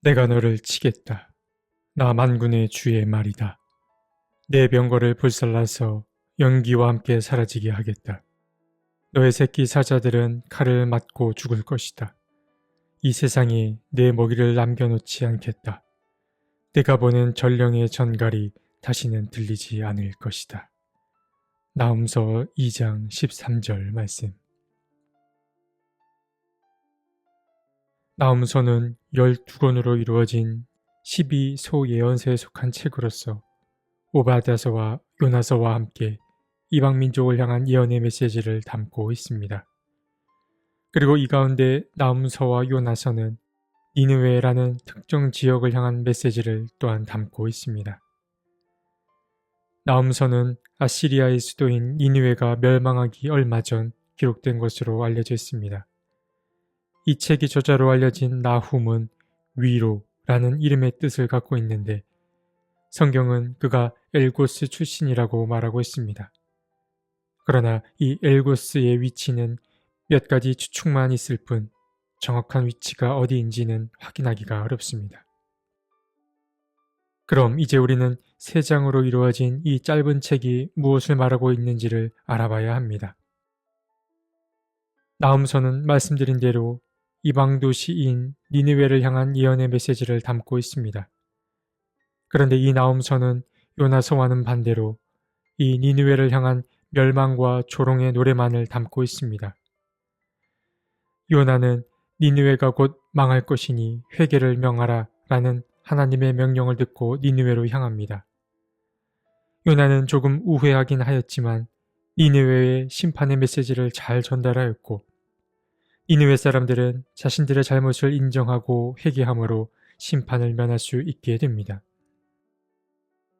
내가 너를 치겠다. 나 만군의 주의 말이다. 내 병거를 불살라서 연기와 함께 사라지게 하겠다. 너의 새끼 사자들은 칼을 맞고 죽을 것이다. 이 세상에 내 먹이를 남겨놓지 않겠다. 내가 보낸 전령의 전갈이 다시는 들리지 않을 것이다. 나음서 2장 13절 말씀. 나음서는 12권으로 이루어진 12소 예언서에 속한 책으로서 오바다서와 요나서와 함께 이방 민족을 향한 예언의 메시지를 담고 있습니다. 그리고 이 가운데 나음서와 요나서는 니느웨라는 특정 지역을 향한 메시지를 또한 담고 있습니다. 나음서는 아시리아의 수도인 니느웨가 멸망하기 얼마 전 기록된 것으로 알려져 있습니다. 이 책의 저자로 알려진 나훔은 위로라는 이름의 뜻을 갖고 있는데 성경은 그가 엘고스 출신이라고 말하고 있습니다. 그러나 이 엘고스의 위치는 몇 가지 추측만 있을 뿐 정확한 위치가 어디인지는 확인하기가 어렵습니다. 그럼 이제 우리는 세 장으로 이루어진 이 짧은 책이 무엇을 말하고 있는지를 알아봐야 합니다. 나음서는 말씀드린 대로 이방 도 시인 니느웨를 향한 예언의 메시지를 담고 있습니다. 그런데 이 나음서는 요나서와는 반대로 이 니느웨를 향한 멸망과 조롱의 노래만을 담고 있습니다. 요나는 니느웨가 곧 망할 것이니 회개를 명하라 라는 하나님의 명령을 듣고 니느웨로 향합니다. 요나는 조금 우회하긴 하였지만 니느웨의 심판의 메시지를 잘 전달하였고 니느웨 사람들은 자신들의 잘못을 인정하고 회개함으로 심판을 면할 수 있게 됩니다.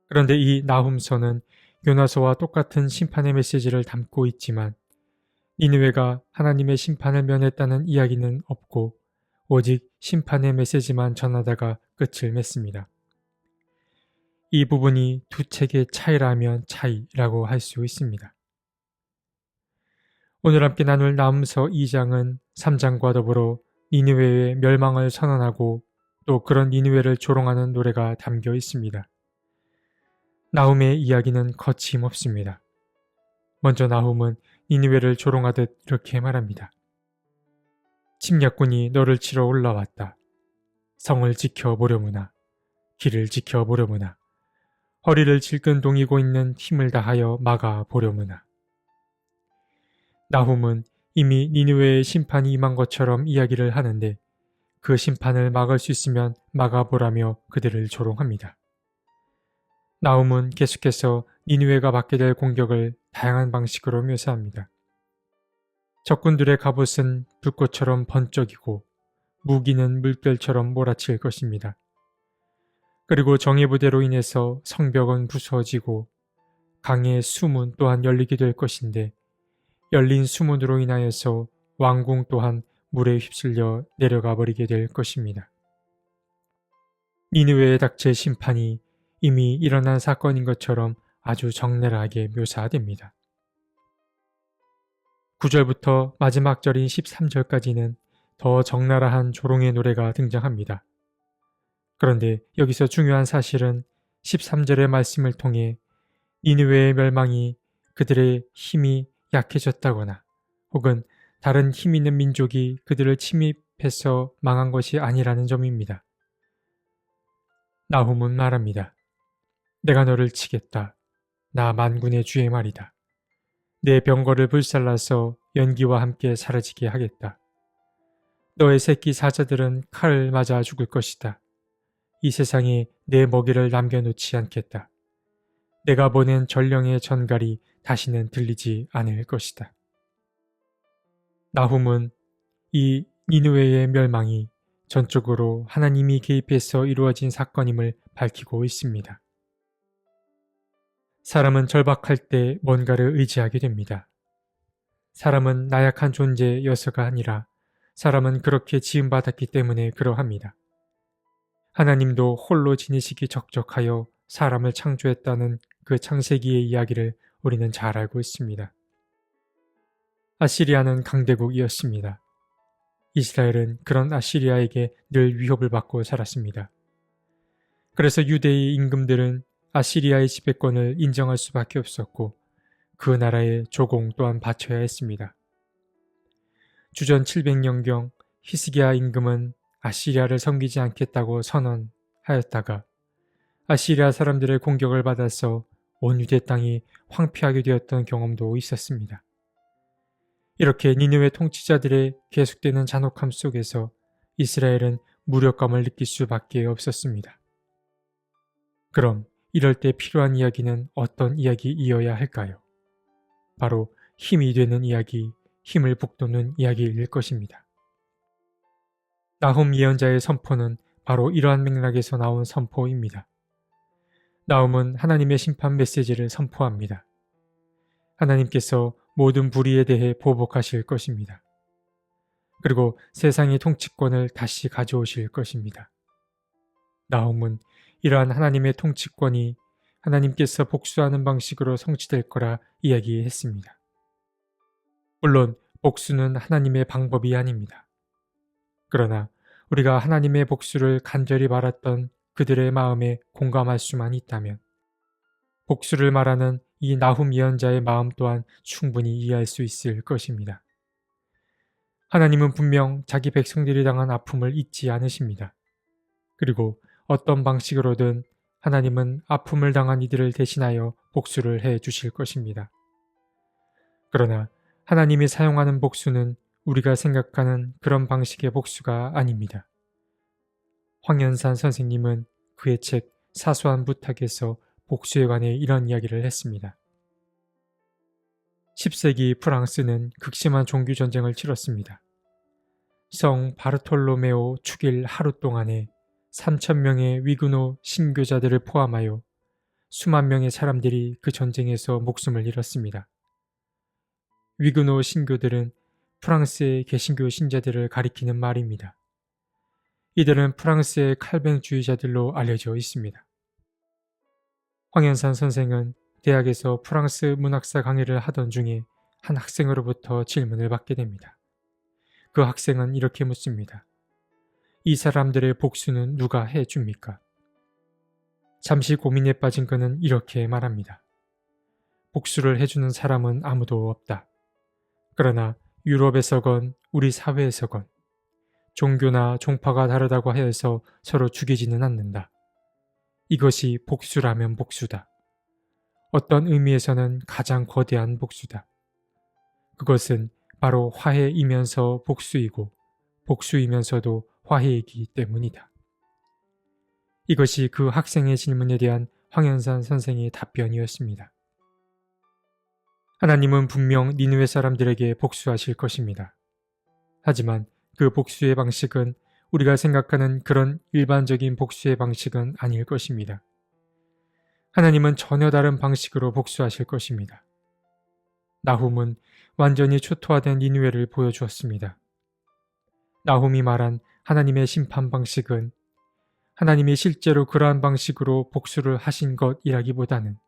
그런데 이 나훔서는 요나서와 똑같은 심판의 메시지를 담고 있지만 니느웨가 하나님의 심판을 면했다는 이야기는 없고 오직 심판의 메시지만 전하다가 끝을 맺습니다. 이 부분이 두 책의 차이라면 차이라고 할 수 있습니다. 오늘 함께 나눌 남서 2장은 3장과 더불어 니느웨의 멸망을 선언하고 또 그런 니느웨를 조롱하는 노래가 담겨 있습니다. 나훔의 이야기는 거침없습니다. 먼저 나훔은 니느웨를 조롱하듯 이렇게 말합니다. 침략군이 너를 치러 올라왔다. 성을 지켜보려무나 길을 지켜보려무나 허리를 질끈 동이고 있는 힘을 다하여 막아보려무나 나훔은 이미 니느웨의 심판이 임한 것처럼 이야기를 하는데 그 심판을 막을 수 있으면 막아보라며 그들을 조롱합니다. 나훔은 계속해서 니느웨가 받게 될 공격을 다양한 방식으로 묘사합니다. 적군들의 갑옷은 불꽃처럼 번쩍이고 무기는 물결처럼 몰아칠 것입니다. 그리고 정예부대로 인해서 성벽은 부서지고 강의 수문 또한 열리게 될 것인데 열린 수문으로 인하여서 왕궁 또한 물에 휩쓸려 내려가 버리게 될 것입니다. 니느웨의 닥칠 심판이 이미 일어난 사건인 것처럼 아주 적나라하게 묘사됩니다. 9절부터 마지막 절인 13절까지는 더 적나라한 조롱의 노래가 등장합니다. 그런데 여기서 중요한 사실은 13절의 말씀을 통해 니느웨의 멸망이 그들의 힘이 약해졌다거나 혹은 다른 힘 있는 민족이 그들을 침입해서 망한 것이 아니라는 점입니다. 나훔은 말합니다. 내가 너를 치겠다. 나 만군의 주의 말이다. 내 병거를 불살라서 연기와 함께 사라지게 하겠다. 너의 새끼 사자들은 칼을 맞아 죽을 것이다. 이 세상에 내 먹이를 남겨놓지 않겠다. 내가 보낸 전령의 전갈이 다시는 들리지 않을 것이다. 나훔은 이 니누웨의 멸망이 전적으로 하나님이 개입해서 이루어진 사건임을 밝히고 있습니다. 사람은 절박할 때 뭔가를 의지하게 됩니다. 사람은 나약한 존재여서가 아니라 사람은 그렇게 지음받았기 때문에 그러합니다. 하나님도 홀로 지내시기 적적하여 사람을 창조했다는 그 창세기의 이야기를 우리는 잘 알고 있습니다. 아시리아는 강대국이었습니다. 이스라엘은 그런 아시리아에게 늘 위협을 받고 살았습니다. 그래서 유대의 임금들은 아시리아의 지배권을 인정할 수밖에 없었고 그 나라의 조공 또한 바쳐야 했습니다. 주전 700년경 히스기야 임금은 아시리아를 섬기지 않겠다고 선언하였다가 아시리아 사람들의 공격을 받아서 온 유대 땅이 황폐하게 되었던 경험도 있었습니다. 이렇게 니느웨 통치자들의 계속되는 잔혹함 속에서 이스라엘은 무력감을 느낄 수밖에 없었습니다. 그럼 이럴 때 필요한 이야기는 어떤 이야기이어야 할까요? 바로 힘이 되는 이야기, 힘을 북돋는 이야기일 것입니다. 나홈 예언자의 선포는 바로 이러한 맥락에서 나온 선포입니다. 나홈은 하나님의 심판 메시지를 선포합니다. 하나님께서 모든 불의에 대해 보복하실 것입니다. 그리고 세상의 통치권을 다시 가져오실 것입니다. 나홈은 이러한 하나님의 통치권이 하나님께서 복수하는 방식으로 성취될 거라 이야기했습니다. 물론 복수는 하나님의 방법이 아닙니다. 그러나 우리가 하나님의 복수를 간절히 말았던 그들의 마음에 공감할 수만 있다면 복수를 말하는 이 나훔 예언자의 마음 또한 충분히 이해할 수 있을 것입니다. 하나님은 분명 자기 백성들이 당한 아픔을 잊지 않으십니다. 그리고 어떤 방식으로든 하나님은 아픔을 당한 이들을 대신하여 복수를 해 주실 것입니다. 그러나 하나님이 사용하는 복수는 우리가 생각하는 그런 방식의 복수가 아닙니다. 황연산 선생님은 그의 책 사소한 부탁에서 복수에 관해 이런 이야기를 했습니다. 10세기 프랑스는 극심한 종교 전쟁을 치렀습니다. 성 바르톨로메오 축일 하루 동안에 3천명의 위근호 신교자들을 포함하여 수만 명의 사람들이 그 전쟁에서 목숨을 잃었습니다. 위근호 신교들은 프랑스의 개신교 신자들을 가리키는 말입니다. 이들은 프랑스의 칼뱅주의자들로 알려져 있습니다. 황현산 선생은 대학에서 프랑스 문학사 강의를 하던 중에 한 학생으로부터 질문을 받게 됩니다. 그 학생은 이렇게 묻습니다. 이 사람들의 복수는 누가 해줍니까? 잠시 고민에 빠진 그는 이렇게 말합니다. 복수를 해주는 사람은 아무도 없다. 그러나 유럽에서건 우리 사회에서건 종교나 종파가 다르다고 하여서 서로 죽이지는 않는다. 이것이 복수라면 복수다. 어떤 의미에서는 가장 거대한 복수다. 그것은 바로 화해이면서 복수이고 복수이면서도 화해이기 때문이다. 이것이 그 학생의 질문에 대한 황현산 선생의 답변이었습니다. 하나님은 분명 니누의 사람들에게 복수하실 것입니다. 하지만 그 복수의 방식은 우리가 생각하는 그런 일반적인 복수의 방식은 아닐 것입니다. 하나님은 전혀 다른 방식으로 복수하실 것입니다. 나훔은 완전히 초토화된 니누에를 보여주었습니다. 나훔이 말한 하나님의 심판 방식은 하나님이 실제로 그러한 방식으로 복수를 하신 것이라기보다는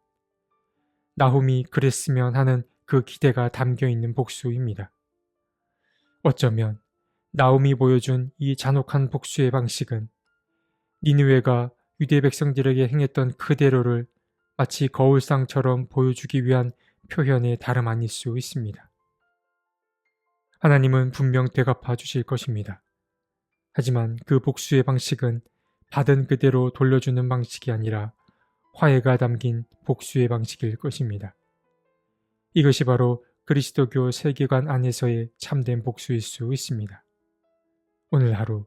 나훔이 그랬으면 하는 그 기대가 담겨 있는 복수입니다. 어쩌면 나움이 보여준 이 잔혹한 복수의 방식은 니느웨가 유대 백성들에게 행했던 그대로를 마치 거울상처럼 보여주기 위한 표현의 다름 아닐 수 있습니다. 하나님은 분명 되갚아 주실 것입니다. 하지만 그 복수의 방식은 받은 그대로 돌려주는 방식이 아니라 화해가 담긴 복수의 방식일 것입니다. 이것이 바로 그리스도교 세계관 안에서의 참된 복수일 수 있습니다. 오늘 하루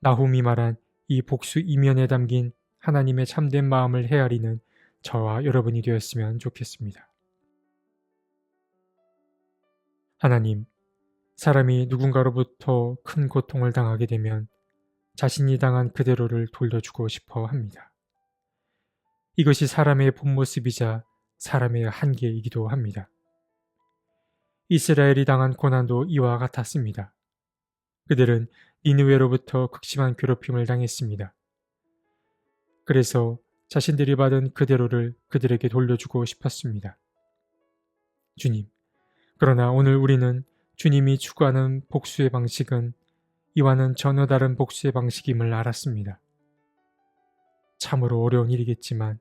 나훔이 말한 이 복수 이면에 담긴 하나님의 참된 마음을 헤아리는 저와 여러분이 되었으면 좋겠습니다. 하나님, 사람이 누군가로부터 큰 고통을 당하게 되면 자신이 당한 그대로를 돌려주고 싶어 합니다. 이것이 사람의 본 모습이자 사람의 한계이기도 합니다. 이스라엘이 당한 고난도 이와 같았습니다. 그들은 니느웨로부터 극심한 괴롭힘을 당했습니다. 그래서 자신들이 받은 그대로를 그들에게 돌려주고 싶었습니다. 주님, 그러나 오늘 우리는 주님이 추구하는 복수의 방식은 이와는 전혀 다른 복수의 방식임을 알았습니다. 참으로 어려운 일이겠지만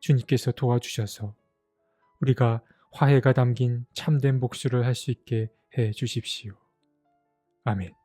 주님께서 도와주셔서 우리가 화해가 담긴 참된 복수를 할 수 있게 해 주십시오. 아멘.